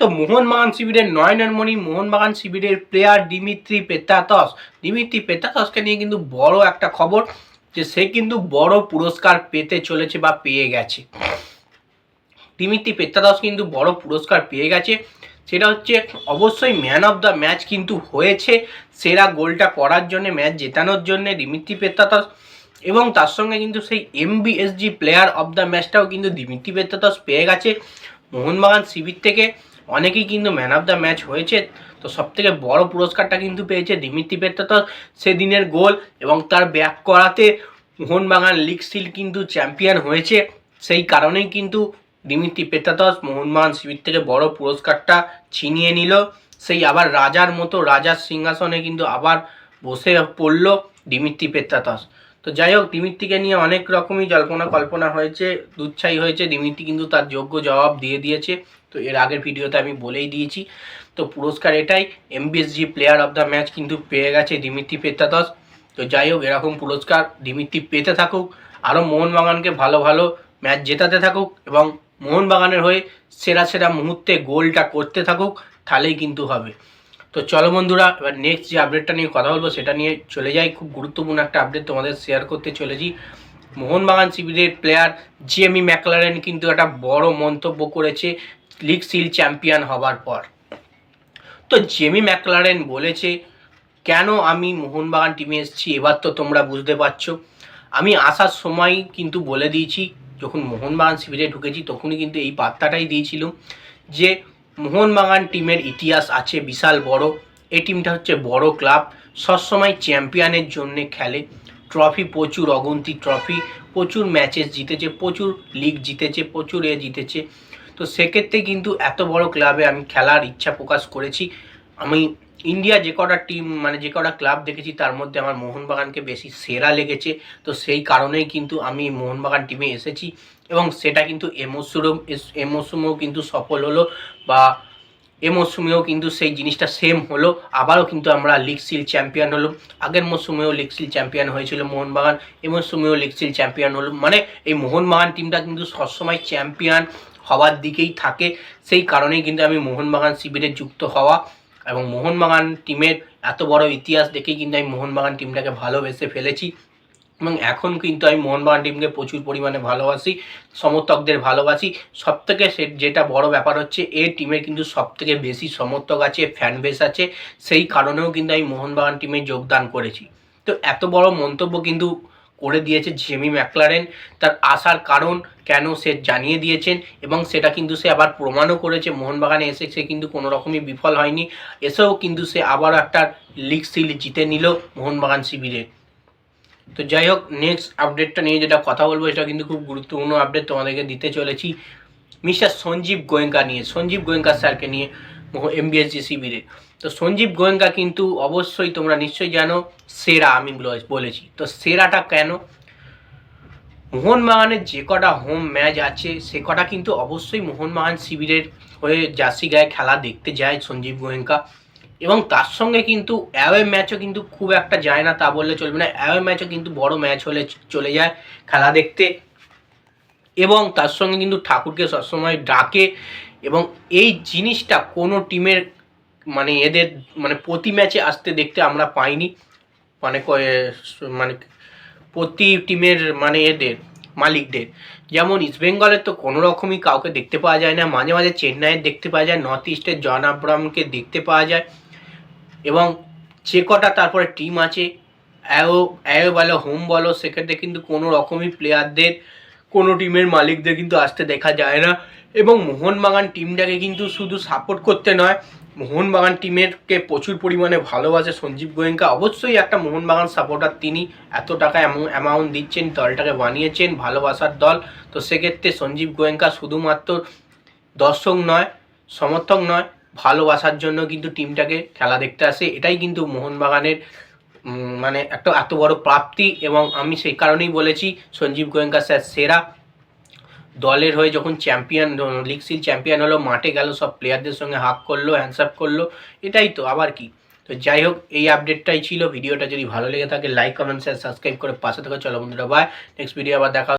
তো মোহনবাগান শিবিরের নয়নমণি মোহনবাগান শিবিরের প্লেয়ার দিমিত্রি পেতাতস। দিমিত্রি পেতাতসকে নিয়ে কিন্তু বড় একটা খবর যে সে কিন্তু বড় পুরস্কার পেতে চলেছে বা পেয়ে গেছে। দিমিত্রি পেত্তাদাস কিন্তু বড় পুরস্কার পেয়ে গেছে। সেটা হচ্ছে অবশ্যই ম্যান অফ দ্য ম্যাচ কিন্তু হয়েছে। সেরা গোলটা করার জন্য ম্যাচ জেতানোর জন্য দিমিত্রি পেত্তাদাস এবং তার সঙ্গে কিন্তু সেই এমবিএসজি প্লেয়ার অফ দ্য ম্যাচটাও কিন্তু দিমিত্রি পেত্তাদাস পেয়ে গেছে। মোহনবাগান শিবির থেকে অনেকেই কিন্তু ম্যান অফ দ্য ম্যাচ হয়েছে, তো সব থেকে বড় পুরস্কারটা কিন্তু পেয়েছে দিমিত্রি পেত্তাদাস সেদিনের গোল এবং তার ব্যাক করাতে মোহনবাগান লিগ স্টিল কিন্তু চ্যাম্পিয়ন হয়েছে। সেই কারণেই কিন্তু দিমিত্রি পেত্তাতস মোহনবাগান শিবির থেকে বড় পুরস্কারটা ছিনিয়ে নিল। সেই আবার রাজার মতো রাজার সিংহাসনে কিন্তু আবার বসে পড়ল দিমিত্রি পেত্তাতস তো যাই হোক দিমিত্রিকে নিয়ে অনেক রকমই জল্পনা কল্পনা হয়েছে, দুচ্ছাই হয়েছে। দিমিত্রি কিন্তু তার যোগ্য জবাব দিয়ে দিয়েছে। তো এর আগের ভিডিওতে আমি বলেই দিয়েছি। তো পুরস্কার এটাই। MBSG player of the match কিন্তু পেয়ে গেছে দিমিত্রি পেত্তাতস তো যাই হোক এরকম পুরস্কার দিমিত্রি পেতে থাকুক। আরও মোহনবাগানকে ভালো ভালো ম্যাচ জেতাতে থাকুক এবং মোহনবাগানের হয়ে সেরা সেরা মুহূর্তে গোলটা করতে থাকুক, তাহলেই কিন্তু হবে। তো চলো বন্ধুরা, এবার নেক্সট যে আপডেটটা নিয়ে কথা বলব, সেটা নিয়ে চলে যাই। খুব গুরুত্বপূর্ণ একটা আপডেট তোমাদের শেয়ার করতে চলেছি। মোহনবাগান শিবিরের প্লেয়ার জিএমি ম্যাকলারেন কিন্তু একটা বড় মন্তব্য করেছে লিগ সিল চ্যাম্পিয়ন হবার পর। তো জেমি ম্যাকলারেন বলেছে, কেন আমি মোহনবাগান টিমে এসেছি, এবার তো তোমরা বুঝতে পারছ। আমি আসার সময় কিন্তু বলে দিয়েছি, যখন মোহনবাগান শিবিরে ঢুকেছি, তখনই কিন্তু এই বার্তাটাই দিয়েছিলাম যে মোহনবাগান টিমের ইতিহাস আছে বিশাল বড়। এই টিমটা হচ্ছে বড় ক্লাব। সবসময় চ্যাম্পিয়নের জন্যে খেলে। ট্রফি, প্রচুর অগন্তি ট্রফি, প্রচুর ম্যাচেস জিতেছে, প্রচুর লিগ জিতেছে, প্রচুর এ জিতেছে। তো সেক্ষেত্রে কিন্তু এত বড় ক্লাবে আমি খেলার ইচ্ছা প্রকাশ করেছি। আমি ইন্ডিয়া যে কটা টিম মানে যে কটা ক্লাব দেখেছি, তার মধ্যে আমার মোহনবাগানকে বেশি সেরা লেগেছে। তো সেই কারণেই কিন্তু আমি মোহনবাগান টিমে এসেছি এবং সেটা কিন্তু এমসুরম এ মৌসুমেও কিন্তু সফল হলো বা এ মৌসুমেও কিন্তু সেই জিনিসটা সেম হলো। আবারও কিন্তু আমরা লিগ সিল চ্যাম্পিয়ন হলো আগের মৌসুমেও লিগ সিল চ্যাম্পিয়ন হয়েছিল মোহনবাগান এ মৌসুমেও লিগ সিল চ্যাম্পিয়ন হলো মানে এই মোহনবাগান টিমটা কিন্তু সবসময় চ্যাম্পিয়ন হওয়ার দিকেই থাকে। সেই কারণেই কিন্তু আমি মোহনবাগান শিবিরে যুক্ত হওয়া এবং মোহনবাগান টিমের এত বড় ইতিহাস দেখেই কিন্তু আমি মোহনবাগান টিমটাকে ভালোবেসে ফেলেছি। এবং এখন কিন্তু আমি মোহনবাগান টিমকে প্রচুর পরিমাণে ভালোবাসি, সমর্থকদের ভালোবাসি। সব থেকে সে যেটা বড় ব্যাপার হচ্ছে এই টিমের কিন্তু সব থেকে বেশি সমর্থক আছে ফ্যান বেস আছে। সেই কারণেও কিন্তু আমি মোহনবাগান টিমে যোগদান করেছি। তো এত বড় মন্তব্য কিন্তু করে দিয়েছে জেমি ম্যাকলারেন। তার আসার কারণ কেন সে জানিয়ে দিয়েছেন এবং সেটা কিন্তু সে আবার প্রমাণও করেছে। মোহনবাগানে এসে সে কিন্তু কোনো রকমই বিফল হয়নি। এসেও কিন্তু সে আবার একটা লিগ সিল জিতে নিল মোহনবাগান শিবিরে তো যাই হোক নেক্সট আপডেটটা নিয়ে যেটা কথা বলব এটা কিন্তু খুব গুরুত্বপূর্ণ আপডেট তোমাদেরকে দিতে চলেছি। মিস্টার সঞ্জীব গোয়েঙ্কা নিয়ে, সঞ্জীব গোয়েঙ্কা স্যারকে নিয়ে। এমবিএসজি শিবিরে। তো সঞ্জীব গোয়েঙ্কা কিন্তু অবশ্যই তোমরা নিশ্চয়ই জানো, সেরা, আমি বলে- বলেছি। তো সেরাটা কেন? মোহনবাগানের যে কটা হোম ম্যাচ আছে, সে কটা কিন্তু অবশ্যই মোহনবাগান শিবিরের হয়ে জার্সি গায়ে খেলা দেখতে যায় সঞ্জীব গোয়েঙ্কা। এবং তার সঙ্গে কিন্তু অ্যাওয়ে ম্যাচও কিন্তু খুব একটা যায় না, তা বললে চলবে না। অ্যাওয়ে ম্যাচও কিন্তু বড় ম্যাচ হলে চলে যায় খেলা দেখতে। এবং তার সঙ্গে কিন্তু ঠাকুরকে সবসময় ডাকে। এবং এই জিনিসটা কোনো টিমের মানে এদের মানে প্রতি ম্যাচে আসতে দেখতে আমরা পাইনি। মানে মানে প্রতি টিমের মানে এদের, মালিকদের। যেমন ইস্টবেঙ্গলের তো কোনো রকমই কাউকে দেখতে পাওয়া যায় না। মাঝে মাঝে চেন্নাইয়ের দেখতে পাওয়া যায়, নর্থ ইস্টের জন আব্রামকে দেখতে পাওয়া যায় এবং যে কটা তারপরে টিম আছে, অ্যাও অ্যাও বলো, হোম বলো সেক্ষেত্রে কিন্তু কোনো রকমই প্লেয়ারদের কোনো টিমের মালিকদের কিন্তু আসতে দেখা যায় না। এবং মোহনবাগান টিমটাকে কিন্তু শুধু সাপোর্ট করতে নয়, মোহনবাগান টিমেরকে প্রচুর পরিমাণে ভালোবাসে সঞ্জীব গোয়েঙ্কা। অবশ্যই একটা মোহনবাগান সাপোর্টার তিনি এত টাকা অ্যামাউন্ট দিচ্ছেন, দলটাকে বানিয়েছেন, ভালোবাসার দল। তো সেক্ষেত্রে সঞ্জীব গোয়েঙ্কা শুধুমাত্র দর্শক নয়, সমর্থক নয়, ভালোবাসার জন্য কিন্তু টিমটাকে খেলা দেখতে আসে। এটাই কিন্তু মোহনবাগানের মানে একটা এত বড় প্রাপ্তি এবং আমি সেই কারণেই বলেছি, সঞ্জীব গোয়েঙ্কা স্যার সেরা। দলের হয়ে যখন চ্যাম্পিয়ন লিগ সিল চ্যাম্পিয়ন হলো, মাঠে গেল, সব প্লেয়ারদের সঙ্গে হাক করল হ্যান্ডসাপ করল, এটাই তো, আবার কি? তো যাই হোক, এই আপডেটটাই ছিল। ভিডিওটা যদি ভালো লেগে থাকে লাইক কমেন্ট শেয়ার সাবস্ক্রাইব করে পাশে থাকো। চলো বন্ধুরা বাই নেক্সট ভিডিও আবার দেখা।